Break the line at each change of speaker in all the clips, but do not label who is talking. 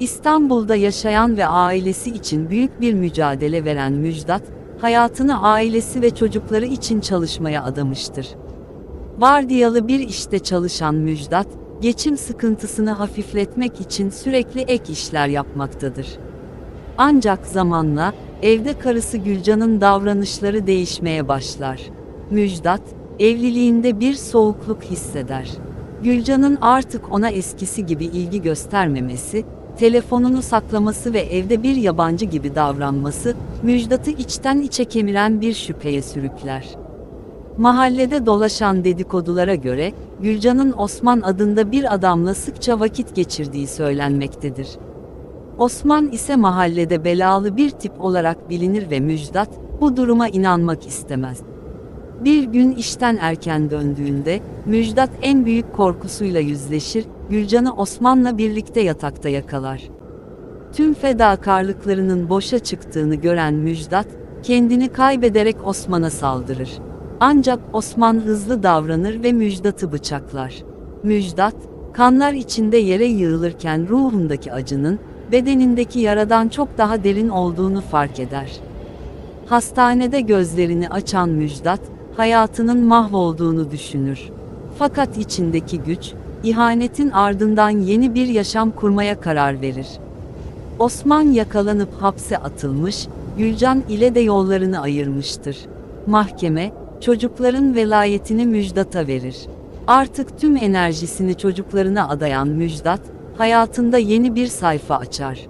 İstanbul'da yaşayan ve ailesi için büyük bir mücadele veren Müjdat, hayatını ailesi ve çocukları için çalışmaya adamıştır. Vardiyalı bir işte çalışan Müjdat, geçim sıkıntısını hafifletmek için sürekli ek işler yapmaktadır. Ancak zamanla, evde karısı Gülcan'ın davranışları değişmeye başlar. Müjdat, evliliğinde bir soğukluk hisseder. Gülcan'ın artık ona eskisi gibi ilgi göstermemesi, telefonunu saklaması ve evde bir yabancı gibi davranması, Müjdat'ı içten içe kemiren bir şüpheye sürükler. Mahallede dolaşan dedikodulara göre, Gülcan'ın Osman adında bir adamla sıkça vakit geçirdiği söylenmektedir. Osman ise mahallede belalı bir tip olarak bilinir ve Müjdat, bu duruma inanmak istemez. Bir gün işten erken döndüğünde, Müjdat en büyük korkusuyla yüzleşir, Gülcan'ı Osman'la birlikte yatakta yakalar. Tüm fedakarlıklarının boşa çıktığını gören Müjdat, kendini kaybederek Osman'a saldırır. Ancak Osman hızlı davranır ve Müjdat'ı bıçaklar. Müjdat, kanlar içinde yere yığılırken ruhundaki acının, bedenindeki yaradan çok daha derin olduğunu fark eder. Hastanede gözlerini açan Müjdat, hayatının mahvolduğunu düşünür. Fakat içindeki güç, ihanetin ardından yeni bir yaşam kurmaya karar verir. Osman yakalanıp hapse atılmış, Gülcan ile de yollarını ayırmıştır. Mahkeme, çocukların velayetini Müjdat'a verir. Artık tüm enerjisini çocuklarına adayan Müjdat, hayatında yeni bir sayfa açar.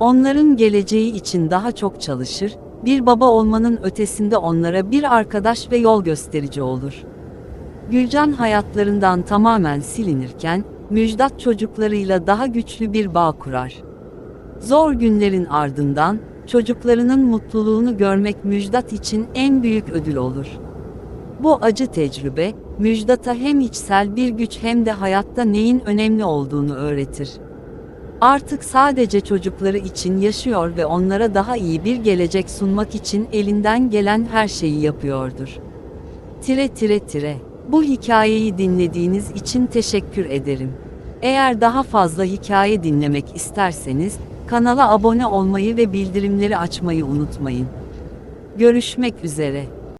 Onların geleceği için daha çok çalışır, bir baba olmanın ötesinde onlara bir arkadaş ve yol gösterici olur. Gülcan hayatlarından tamamen silinirken, Müjdat çocuklarıyla daha güçlü bir bağ kurar. Zor günlerin ardından, çocuklarının mutluluğunu görmek Müjdat için en büyük ödül olur. Bu acı tecrübe, Müjdat'a hem içsel bir güç hem de hayatta neyin önemli olduğunu öğretir. Artık sadece çocukları için yaşıyor ve onlara daha iyi bir gelecek sunmak için elinden gelen her şeyi yapıyordur. Tire tire tire. Bu hikayeyi dinlediğiniz için teşekkür ederim. Eğer daha fazla hikaye dinlemek isterseniz, kanala abone olmayı ve bildirimleri açmayı unutmayın. Görüşmek üzere.